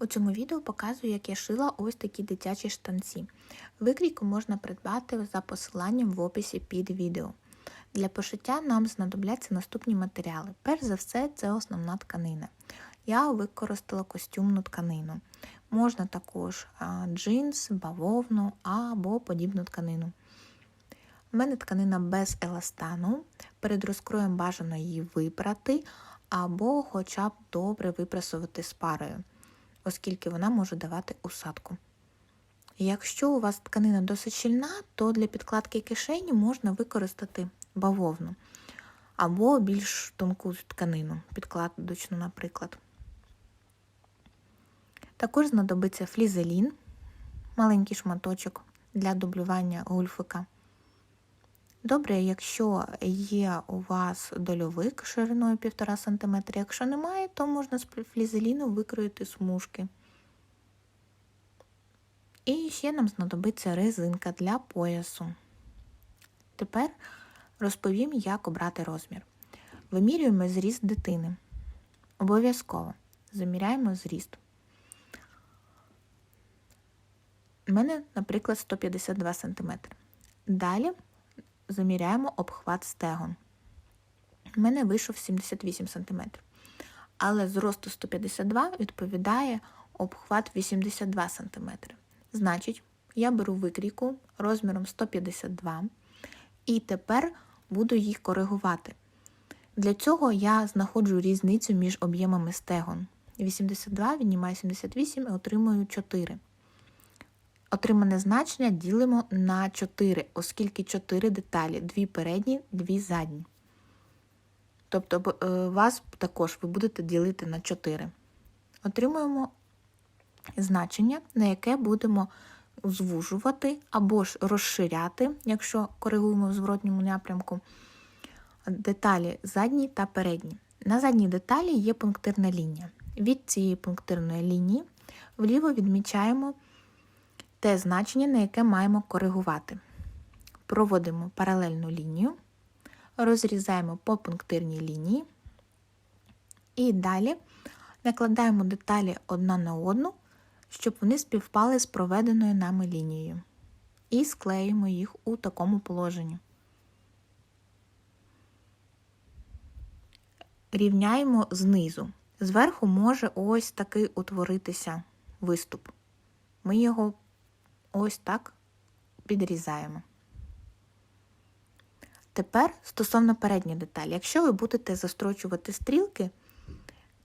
У цьому відео показую, як я шила ось такі дитячі штанці. Викрійку можна придбати за посиланням в описі під відео. Для пошиття нам знадобляться наступні матеріали. Перш за все, це основна тканина. Я використала костюмну тканину. Можна також джинс, бавовну або подібну тканину. У мене тканина без еластану. Перед розкроєм бажано її випрати або хоча б добре випрасувати з парою, оскільки вона може давати усадку. Якщо у вас тканина досить щільна, то для підкладки кишені можна використати бавовну або більш тонку тканину, підкладочну, наприклад. Також знадобиться флізелін, маленький шматочок для дублювання гульфика. Добре, якщо є у вас дольовик шириною 1,5 см, якщо немає, то можна з флізеліну викроїти смужки. І ще нам знадобиться резинка для поясу. Тепер розповім, як обрати розмір. Вимірюємо зріст дитини. Обов'язково заміряємо зріст. У мене, наприклад, 152 см. Далі заміряємо обхват стегон. У мене вийшов 78 см. Але зросту 152 відповідає обхват 82 см. Значить, я беру викрійку розміром 152 і тепер буду їх коригувати. Для цього я знаходжу різницю між об'ємами стегон. 82 віднімаю 78 і отримую 4. Отримане значення ділимо на 4, оскільки 4 деталі, 2 передні, 2 задні. Тобто вас також ви будете ділити на 4. Отримуємо значення, на яке будемо звужувати або ж розширяти, якщо коригуємо в зворотньому напрямку, деталі задні та передні. На задній деталі є пунктирна лінія. Від цієї пунктирної лінії вліво відмічаємо те значення, на яке маємо коригувати. Проводимо паралельну лінію, розрізаємо по пунктирній лінії і далі накладаємо деталі одна на одну, щоб вони співпали з проведеною нами лінією. І склеїмо їх у такому положенні. Рівняємо знизу. Зверху може ось такий утворитися виступ. Ми його ось так підрізаємо. Тепер стосовно передньої деталі. Якщо ви будете застрочувати стрілки,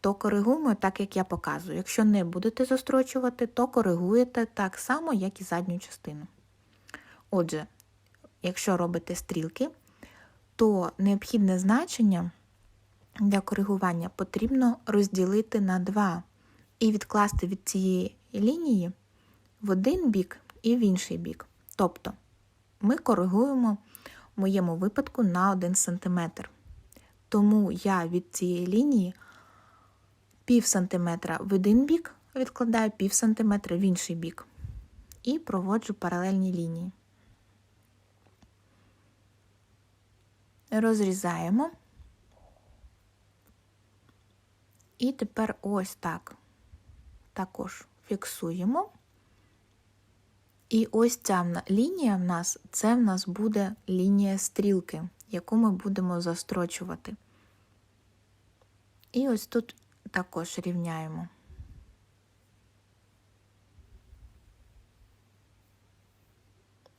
то коригуємо так, як я показую. Якщо не будете застрочувати, то коригуєте так само, як і задню частину. Отже, якщо робите стрілки, то необхідне значення для коригування потрібно розділити на 2 і відкласти від цієї лінії в один бік і в інший бік. Тобто ми коригуємо в моєму випадку на 1 см. Тому я від цієї лінії пів сантиметра в один бік, відкладаю пів сантиметра в інший бік і проводжу паралельні лінії. Розрізаємо. І тепер ось так також фіксуємо. І ось ця лінія в нас це в нас буде лінія стрілки, яку ми будемо застрочувати. І ось тут також рівняємо.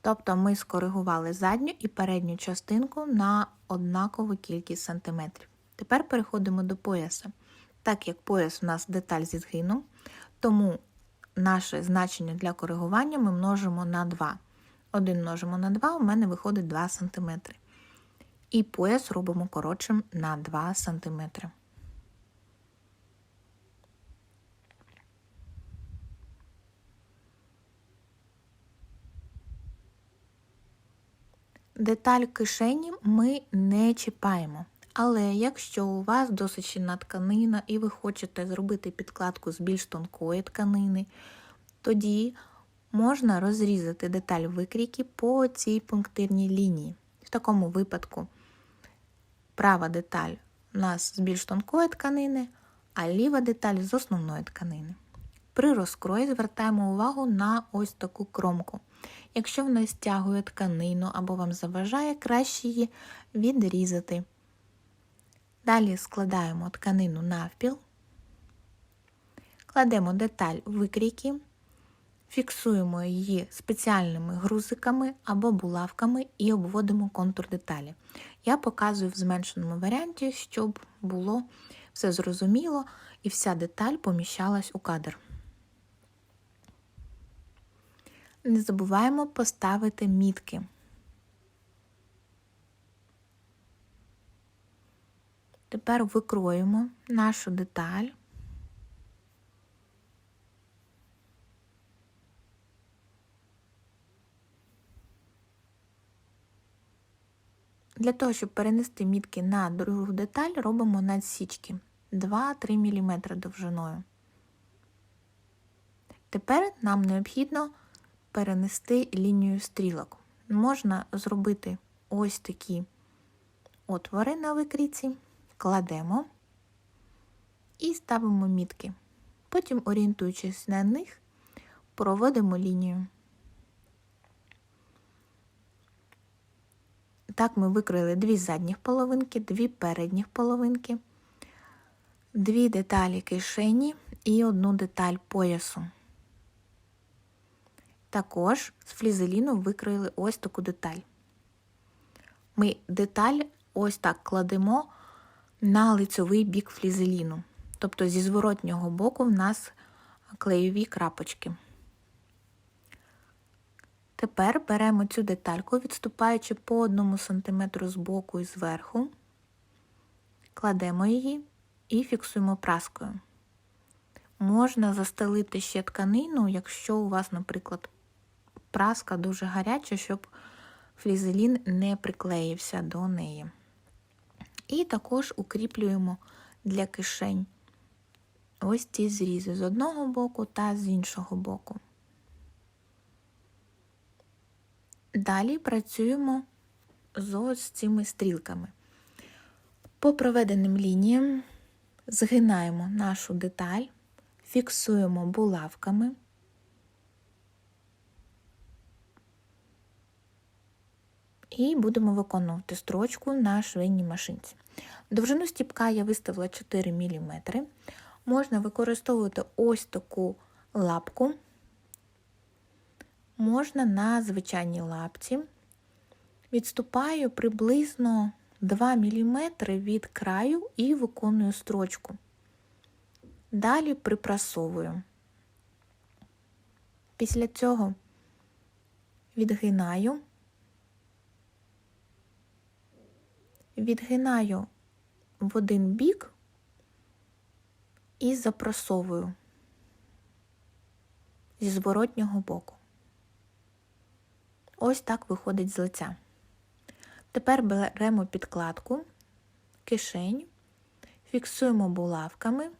Тобто ми скоригували задню і передню частинку на однакову кількість сантиметрів. Тепер переходимо до пояса. Так як пояс у нас деталь зі згину, тому наше значення для коригування ми множимо на 2. 1 множимо на 2, у мене виходить 2 см. І пояс робимо коротшим на 2 см. Деталь кишені ми не чіпаємо. Але якщо у вас досить щільна тканина і ви хочете зробити підкладку з більш тонкої тканини, тоді можна розрізати деталь викрійки по цій пунктирній лінії. В такому випадку права деталь у нас з більш тонкої тканини, а ліва деталь з основної тканини. При розкрої звертаємо увагу на ось таку кромку. Якщо вона стягує тканину або вам заважає, краще її відрізати. Далі складаємо тканину навпіл, кладемо деталь викрійки, фіксуємо її спеціальними грузиками або булавками і обводимо контур деталі. Я показую в зменшеному варіанті, щоб було все зрозуміло і вся деталь поміщалась у кадр. Не забуваємо поставити мітки. Тепер викроємо нашу деталь. Для того, щоб перенести мітки на другу деталь, робимо надсічки 2-3 мм довжиною. Тепер нам необхідно перенести лінію стрілок. Можна зробити ось такі отвори на викрійці, кладемо і ставимо мітки. Потім, орієнтуючись на них, проводимо лінію. Так ми викрили дві задніх половинки, дві передніх половинки, дві деталі кишені і одну деталь поясу. Також з флізеліну викроїли ось таку деталь. Ми деталь ось так кладемо на лицьовий бік флізеліну. Тобто зі зворотнього боку в нас клеєві крапочки. Тепер беремо цю детальку, відступаючи по 1 см з боку і зверху, кладемо її і фіксуємо праскою. Можна застелити ще тканину, якщо у вас, наприклад, праска дуже гаряча, щоб флізелін не приклеївся до неї. І також укріплюємо для кишень ось ці зрізи з одного боку та з іншого боку. Далі працюємо з ось цими стрілками. По проведеним лініям згинаємо нашу деталь, фіксуємо булавками. І будемо виконувати строчку на швейній машинці. Довжину стіпка я виставила 4 мм. Можна використовувати ось таку лапку, можна на звичайній лапці. Відступаю приблизно 2 мм від краю і виконую строчку. Далі припрасовую. Після цього відгинаю. Відгинаю в один бік і запросовую зі зворотнього боку. Ось так виходить з лиця. Тепер беремо підкладку, кишень, фіксуємо булавками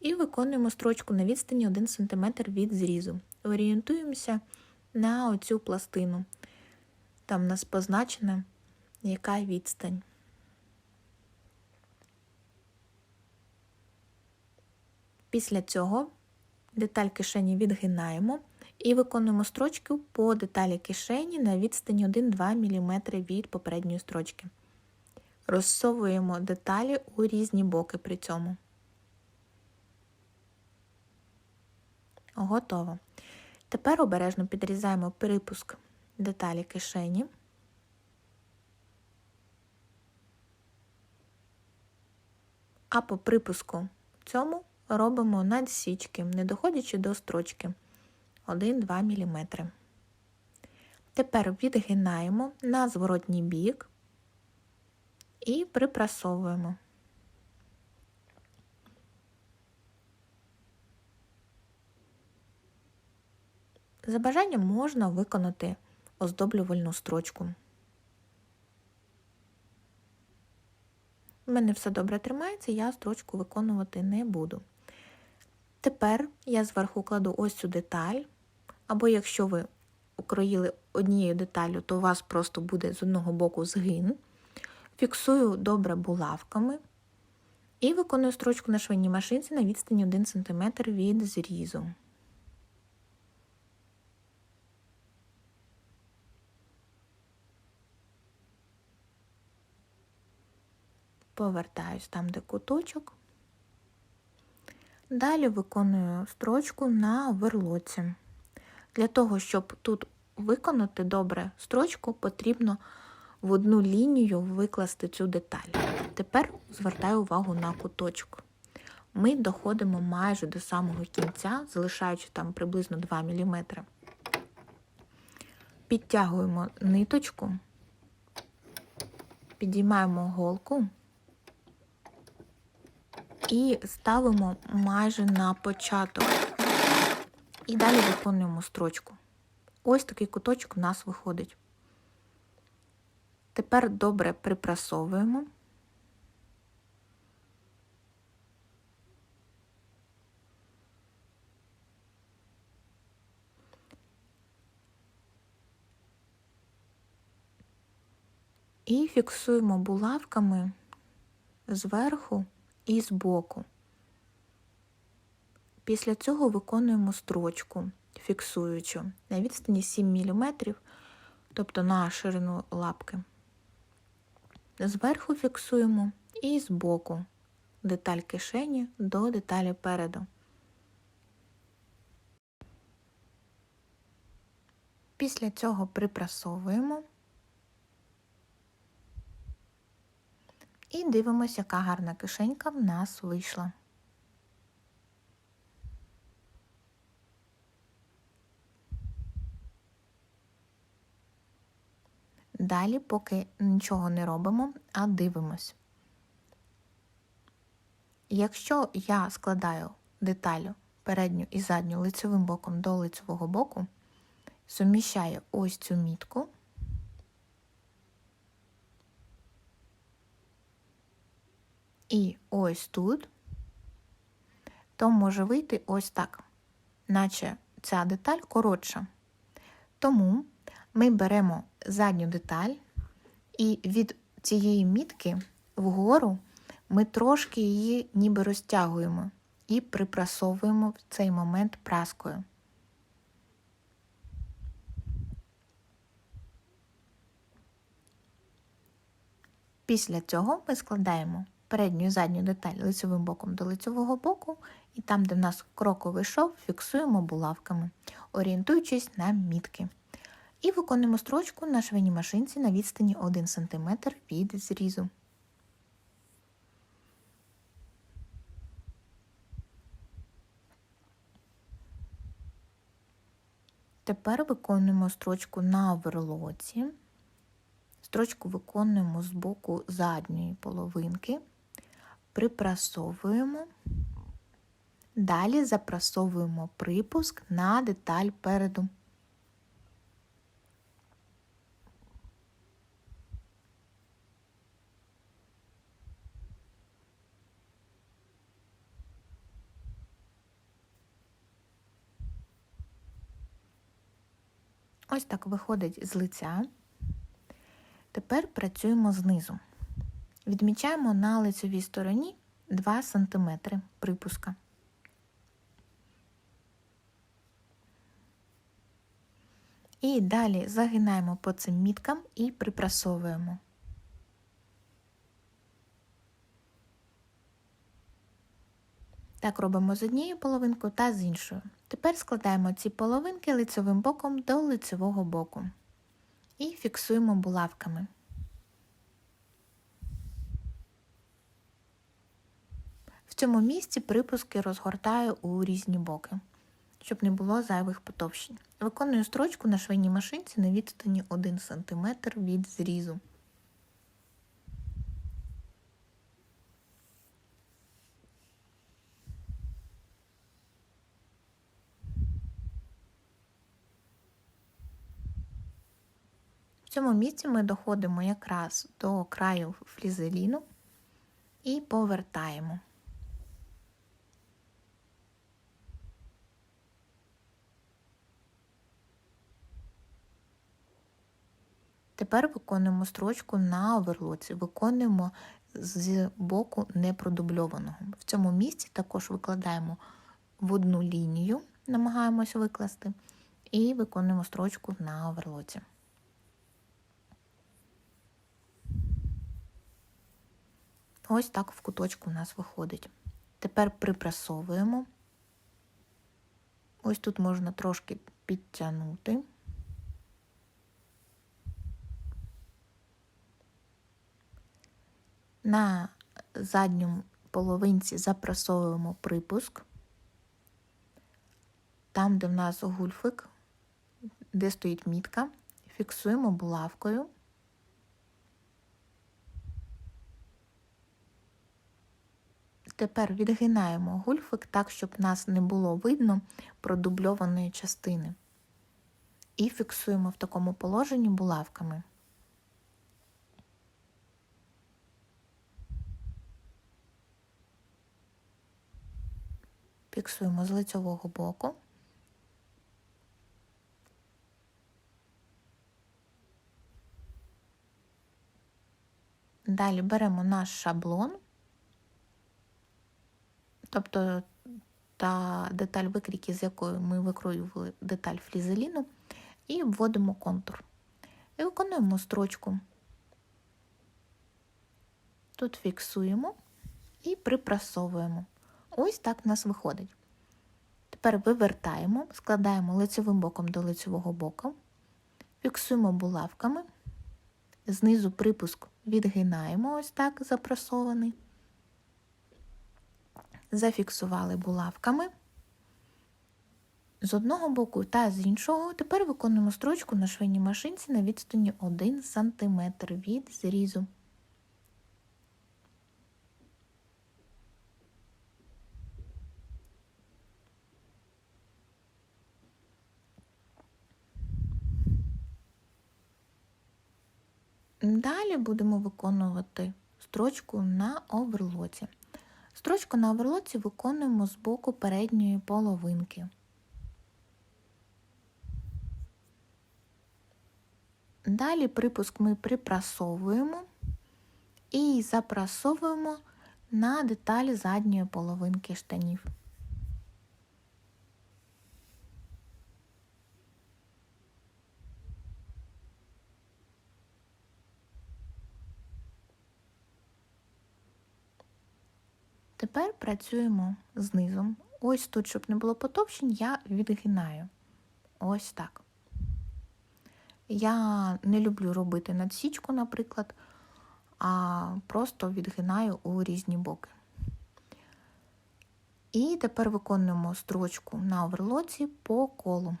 і виконуємо строчку на відстані 1 см від зрізу. Орієнтуємося на оцю пластину. Там у нас позначена яка відстань. Після цього деталь кишені відгинаємо і виконуємо строчку по деталі кишені на відстані 1-2 мм від попередньої строчки. Розсовуємо деталі у різні боки при цьому. Готово. Тепер обережно підрізаємо припуск деталі кишені. А по припуску цьому робимо надсічки, не доходячи до строчки 1-2 мм. Тепер відгинаємо на зворотній бік і припрасовуємо. За бажанням можна виконати оздоблювальну строчку. У мене все добре тримається, я строчку виконувати не буду. Тепер я зверху кладу ось цю деталь, або якщо ви укроїли однією деталлю, то у вас просто буде з одного боку згин. Фіксую добре булавками І виконую строчку на швейній машинці на відстані 1 см від зрізу. Повертаюсь там, де куточок. Далі виконую строчку на верлоці. Для того, щоб тут виконати добре строчку, потрібно в одну лінію викласти цю деталь. Тепер звертаю увагу на куточок. Ми доходимо майже до самого кінця, залишаючи там приблизно 2 мм. Підтягуємо ниточку, підіймаємо голку і ставимо майже на початок. І далі виконуємо строчку. Ось такий куточок в нас виходить. Тепер добре припрасовуємо. І фіксуємо булавками зверху і збоку. Після цього виконуємо строчку, фіксуючу на відстані 7 мм, тобто на ширину лапки. Зверху фіксуємо і збоку деталь кишені до деталі переду. Після цього припрасовуємо і дивимося, яка гарна кишенька в нас вийшла. Далі, поки нічого не робимо, а дивимось. Якщо я складаю деталю передню і задню лицевим боком до лицевого боку, суміщаю ось цю мітку і ось тут, то може вийти ось так, наче ця деталь коротша. Тому ми беремо задню деталь, і від цієї мітки вгору ми трошки її ніби розтягуємо і припрасовуємо в цей момент праскою. Після цього ми складаємо передню і задню деталь лицевим боком до лицевого боку, і там, де в нас кроковий шов, фіксуємо булавками, орієнтуючись на мітки. І виконуємо строчку на швейній машинці на відстані 1 см від зрізу. Тепер виконуємо строчку на верлоці. Строчку виконуємо з боку задньої половинки, припрасовуємо, далі запрасовуємо припуск на деталь переду. Ось так виходить з лиця. Тепер працюємо знизу. Відмічаємо на лицевій стороні 2 см припуска. І далі загинаємо по цим міткам і припрасовуємо. Так робимо з однією половинкою та з іншою. Тепер складаємо ці половинки лицевим боком до лицевого боку і фіксуємо булавками. В цьому місці припуски розгортаю у різні боки, щоб не було зайвих потовщень. Виконую строчку на швейній машинці на відстані 1 см від зрізу. В цьому місці ми доходимо якраз до краю флізеліну і повертаємо. Тепер виконуємо строчку на оверлоці, виконуємо з боку непродубльованого. В цьому місці також викладаємо в одну лінію, намагаємося викласти, і виконуємо строчку на оверлоці. Ось так в куточку у нас виходить. Тепер припрасовуємо. Ось тут можна трошки підтягнути. На задньому половинці запрасовуємо припуск. Там, де в нас гульфик, де стоїть мітка, фіксуємо булавкою. Тепер відгинаємо гульфик так, щоб нас не було видно продубльованої частини. І фіксуємо в такому положенні булавками. Фіксуємо з лицьового боку. Далі беремо наш шаблон, тобто та деталь викрійки, з якою ми викроювали деталь флізеліну, і вводимо контур. І виконуємо строчку. Тут фіксуємо і припрасовуємо. Ось так в нас виходить. Тепер вивертаємо, складаємо лицевим боком до лицевого боку, фіксуємо булавками, знизу припуск відгинаємо, ось так запрасований. Зафіксували булавками з одного боку та з іншого. Тепер виконуємо строчку на швейній машинці на відстані 1 см від зрізу. Далі будемо виконувати строчку на оверлоці. Строчку на оверлоці виконуємо з боку передньої половинки. Далі припуск ми припрасовуємо і запрасовуємо на деталі задньої половинки штанів. Тепер працюємо знизу. Ось тут, щоб не було потовщень, я відгинаю. Ось так. Я не люблю робити надсічку, наприклад, а просто відгинаю у різні боки. І тепер виконуємо строчку на оверлоці по колу.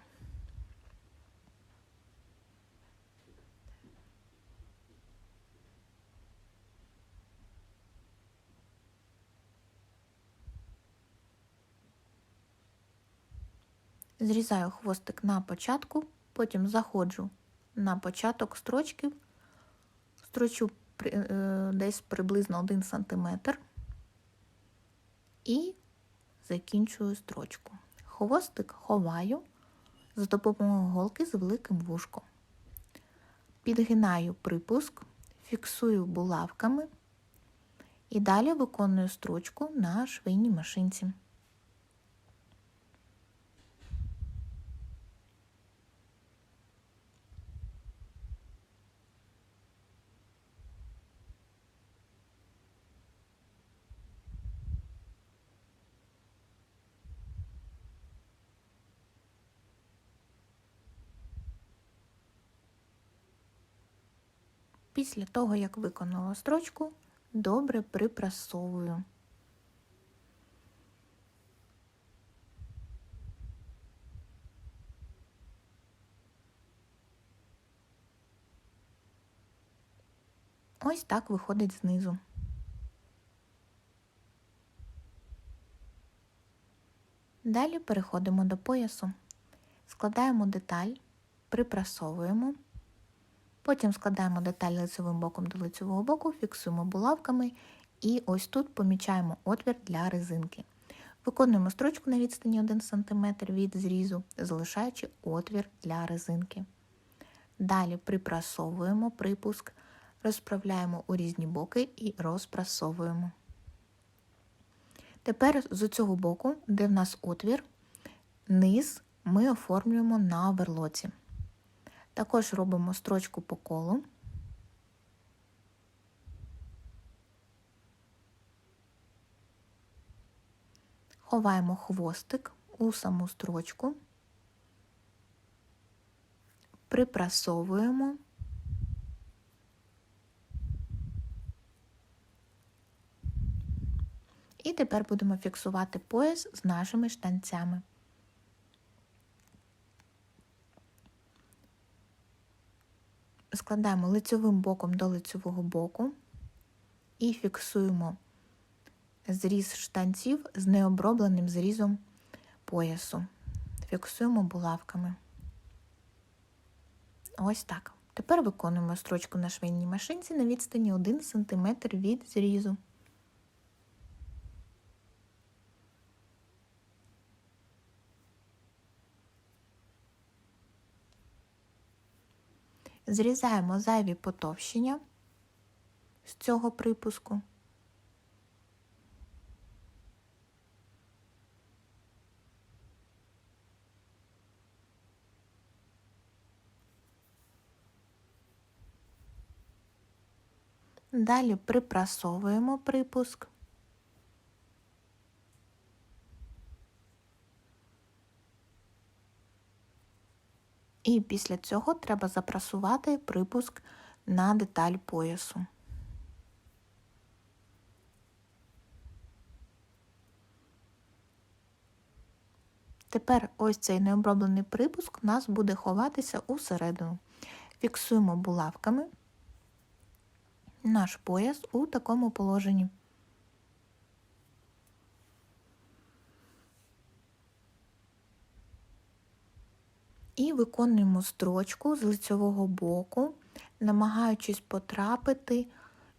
Зрізаю хвостик на початку, потім заходжу на початок строчки, строчу е, десь приблизно 1 см і закінчую строчку. Хвостик ховаю за допомогою голки з великим вушком. Підгинаю припуск, фіксую булавками і далі виконую строчку на швейній машинці. Після того, як виконала строчку, добре припрасовую. Ось так виходить знизу. Далі переходимо до поясу, складаємо деталь, припрасовуємо. Потім складаємо деталь лицевим боком до лицевого боку, фіксуємо булавками і ось тут помічаємо отвір для резинки. Виконуємо строчку на відстані 1 см від зрізу, залишаючи отвір для резинки. Далі припрасовуємо припуск, розправляємо у різні боки і розпрасовуємо. Тепер з цього боку, де в нас отвір, низ ми оформлюємо на верлоці. Також робимо строчку по колу. Ховаємо хвостик у саму строчку, припрасовуємо. І тепер будемо фіксувати пояс з нашими штанцями. Складаємо лицьовим боком до лицьового боку і фіксуємо зріз штанців з необробленим зрізом поясу. Фіксуємо булавками. Ось так. Тепер виконуємо строчку на швейній машинці на відстані 1 см від зрізу. Зрізаємо зайві потовщення з цього припуску. Далі припрасовуємо припуск. І після цього треба запрасувати припуск на деталь поясу. Тепер ось цей необроблений припуск у нас буде ховатися усередину. Фіксуємо булавками наш пояс у такому положенні. І виконуємо строчку з лицьового боку, намагаючись потрапити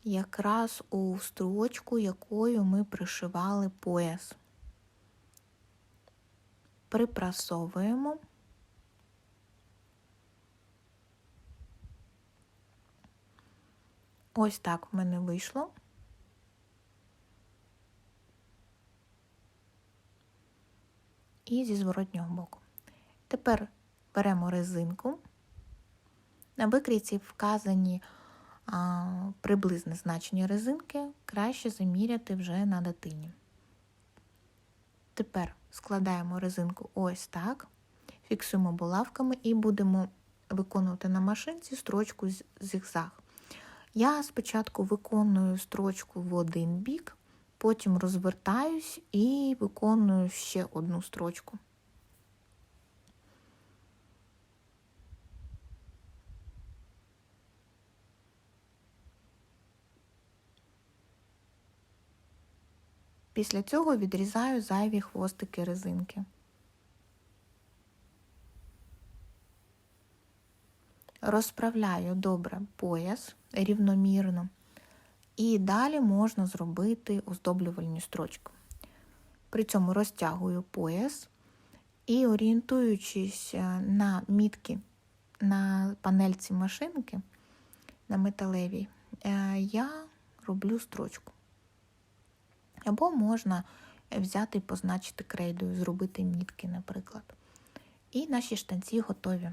якраз у строчку, якою ми пришивали пояс. Припрасовуємо. Ось так в мене вийшло. І зі зворотнього боку. Тепер беремо резинку. На викрійці вказані а, приблизне значення резинки, краще заміряти вже на дитині. Тепер складаємо резинку ось так, фіксуємо булавками і будемо виконувати на машинці строчку зігзаг. Я спочатку виконую строчку в один бік, потім розвертаюсь і виконую ще одну строчку. Після цього відрізаю зайві хвостики резинки. Розправляю добре пояс рівномірно. І далі можна зробити оздоблювальні строчки. При цьому розтягую пояс і, орієнтуючись е, на мітки на панельці машинки, на металевій, е, я роблю строчку. Або можна взяти і позначити крейдою, зробити мітки, наприклад. І наші штанці готові.